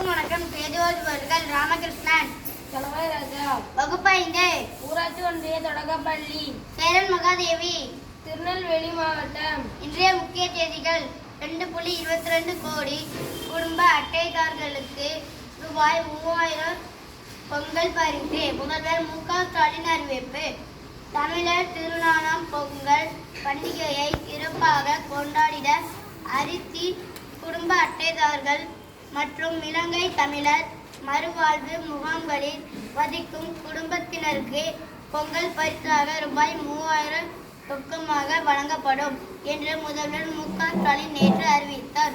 அனைவருக்கும் வணக்கம். பேஜோதிபர்கள் ராமகிருஷ்ணன் தலைவர் ராஜா வகுப்பு ஐந்து ஊராட்சி ஒன்றிய தொடக்கப்பள்ளி. சேரன் மகாதேவி. திருநெல்வேலி மாவட்டம். இன்றைய முக்கிய செய்திகள் ரெண்டு புள்ளி இருபத்தி ரெண்டு கோடி குடும்ப அட்டைதாரர்களுக்கு ரூபாய் மூவாயிரம் பொங்கல் பரிசு. முதல்வர் மு க ஸ்டாலின் அறிவிப்பு. தமிழர் திருநாளாம் பொங்கல் பண்டிகையை சிறப்பாக கொண்டாடிட அரிசி குடும்ப அட்டைதாரர்கள் மற்றும் இலங்கை தமிழர் மறுவாழ்வு முகாம்களில் வசிக்கும் குடும்பத்தினருக்கு பொங்கல் பரிசாக ரூபாய் மூவாயிரம் ரொக்கமாக வழங்கப்படும் என்று முதல்வர் மு க ஸ்டாலின் நேற்று அறிவித்தார்.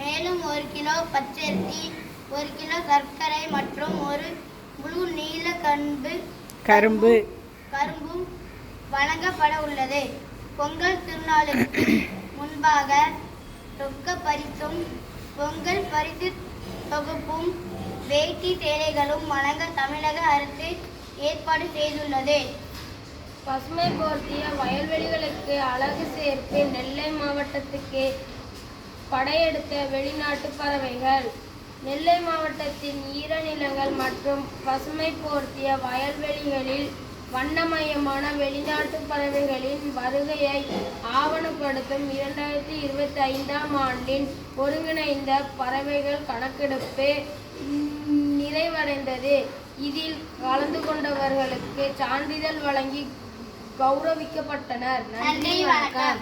மேலும் ஒரு கிலோ பச்சரிசி ஒரு கிலோ சர்க்கரை மற்றும் ஒரு முழு நீல கண்பு கரும்பு. கரும்பும் வழங்கப்பட உள்ளது. பொங்கல் திருநாளுக்கு முன்பாக ரொக்க பரிசும் பொங்கல் பரிசு தொகுப்பும் வேட்டி சேலைகளும் வழங்க தமிழக அரசு ஏற்பாடு செய்துள்ளது. பசுமை போர்த்திய வயல்வெளிகளுக்கு அழகு சேர்த்து நெல்லை மாவட்டத்துக்கு படையெடுத்த வெளிநாட்டு பறவைகள். நெல்லை மாவட்டத்தின் ஈரநிலங்கள் மற்றும் பசுமை போர்த்திய வயல்வெளிகளில் வண்ணமயமான வெளிநாட்டு பறவைகளின் வருகையை ஆவணப்படுத்தும் இரண்டாயிரத்தி இருபத்தி ஐந்தாம் ஆண்டின் ஒருங்கிணைந்த பறவைகள் கணக்கெடுப்பு நிறைவடைந்தது. இதில் கலந்து கொண்டவர்களுக்கு சான்றிதழ் வழங்கி கௌரவிக்கப்பட்டனர். நன்றி வணக்கம்.